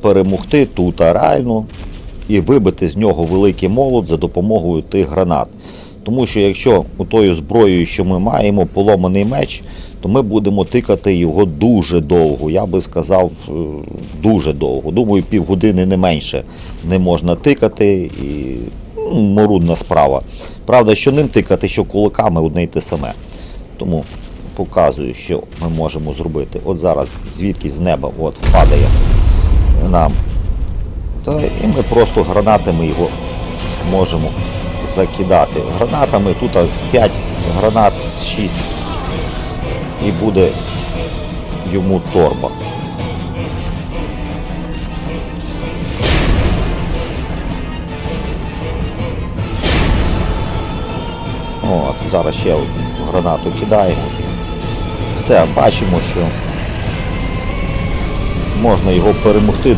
перемогти тут реально і вибити з нього великий молот за допомогою тих гранат. Тому що якщо у тою зброєю, що ми маємо, поломаний меч, то ми будемо тикати його дуже довго. Я би сказав, е, дуже довго. Думаю, півгодини не менше не можна тикати і ну, морудна справа. Правда, що ним тикати, що кулаками одне й те саме. Тому показую, що ми можемо зробити. От зараз звідки з неба от впадає нам. Та, і ми просто гранатами його можемо закидати. Гранатами тут з 5 гранат, 6 і буде йому торба. От, зараз ще одну гранату кидаємо. Все, бачимо, що можна його перемогти